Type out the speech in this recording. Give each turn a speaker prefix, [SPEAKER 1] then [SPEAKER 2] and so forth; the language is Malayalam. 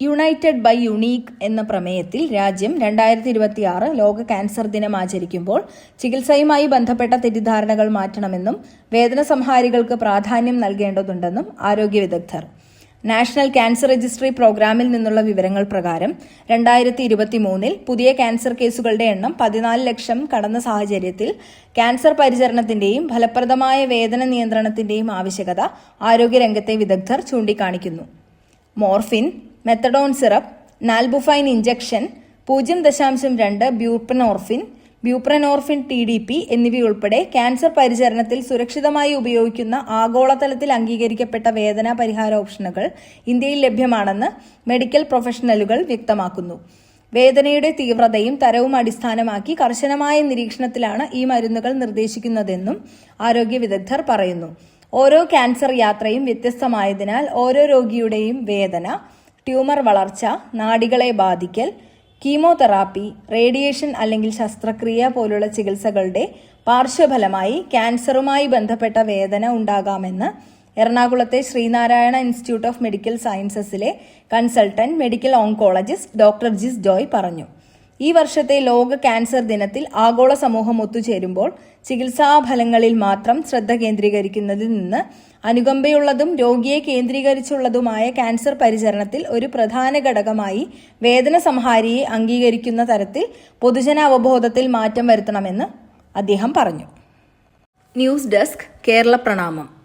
[SPEAKER 1] യുണൈറ്റഡ് ബൈ യുണീക്ക് എന്ന പ്രമേയത്തിൽ രാജ്യം രണ്ടായിരത്തി ഇരുപത്തിയാറ് ലോക ക്യാൻസർ ദിനം ആചരിക്കുമ്പോൾ ചികിത്സയുമായി ബന്ധപ്പെട്ട തെറ്റിദ്ധാരണകൾ മാറ്റണമെന്നും വേദന സംഹാരികൾക്ക് പ്രാധാന്യം നൽകേണ്ടതുണ്ടെന്നും ആരോഗ്യ വിദഗ്ധർ. നാഷണൽ ക്യാൻസർ രജിസ്ട്രി പ്രോഗ്രാമിൽ നിന്നുള്ള വിവരങ്ങൾ പ്രകാരം രണ്ടായിരത്തി ഇരുപത്തി മൂന്നിൽ പുതിയ ക്യാൻസർ കേസുകളുടെ എണ്ണം പതിനാല് ലക്ഷം കടന്ന സാഹചര്യത്തിൽ ക്യാൻസർ പരിചരണത്തിന്റെയും ഫലപ്രദമായ വേദന നിയന്ത്രണത്തിന്റെയും ആവശ്യകത ആരോഗ്യരംഗത്തെ വിദഗ്ധർ ചൂണ്ടിക്കാണിക്കുന്നു. Morphine methadone syrup nalbuphine injection പൂജ്യം ദശാംശം രണ്ട് buprenorphine buprenorphine T D P എന്നിവയുൾപ്പെടെ ക്യാൻസർ പരിചരണത്തിൽ സുരക്ഷിതമായി ഉപയോഗിക്കുന്ന ആഗോളതലത്തിൽ അംഗീകരിക്കപ്പെട്ട വേദന പരിഹാര ഓപ്ഷനുകൾ ഇന്ത്യയിൽ ലഭ്യമാണെന്ന് മെഡിക്കൽ പ്രൊഫഷണലുകൾ വ്യക്തമാക്കുന്നു. വേദനയുടെ തീവ്രതയും തരവും അടിസ്ഥാനമാക്കി കർശനമായ നിരീക്ഷണത്തിലാണ് ഈ മരുന്നുകൾ നിർദ്ദേശിക്കുന്നതെന്നും ആരോഗ്യ വിദഗ്ധർ പറയുന്നു. ഓരോ ക്യാൻസർ യാത്രയും വ്യത്യസ്തമായതിനാൽ ഓരോ രോഗിയുടെയും വേദന ട്യൂമർ വളർച്ച നാടികളെ ബാധിക്കൽ കീമോതെറാപ്പി റേഡിയേഷൻ അല്ലെങ്കിൽ ശസ്ത്രക്രിയ പോലുള്ള ചികിത്സകളുടെ പാർശ്വഫലമായി ക്യാൻസറുമായി ബന്ധപ്പെട്ട വേദന ഉണ്ടാകാമെന്ന് എറണാകുളത്തെ Sreenarayana institute of medical സയൻസസിലെ consultant medical oncologist doctor Jis Joy പറഞ്ഞു. ഈ വർഷത്തെ ലോക ക്യാൻസർ ദിനത്തിൽ ആഗോള സമൂഹം ഒത്തുചേരുമ്പോൾ ചികിത്സാ ഫലങ്ങളിൽ മാത്രം ശ്രദ്ധ കേന്ദ്രീകരിക്കുന്നതിൽ നിന്ന് അനുകമ്പയുള്ളതും രോഗിയെ കേന്ദ്രീകരിച്ചുള്ളതുമായ ക്യാൻസർ പരിചരണത്തിൽ ഒരു പ്രധാന ഘടകമായി വേദന സംഹാരിയെ അംഗീകരിക്കുന്ന തരത്തിൽ പൊതുജന അവബോധത്തിൽ മാറ്റം വരുത്തണമെന്ന് അദ്ദേഹം പറഞ്ഞു. ന്യൂസ് ഡെസ്ക് കേരള പ്രണാമം.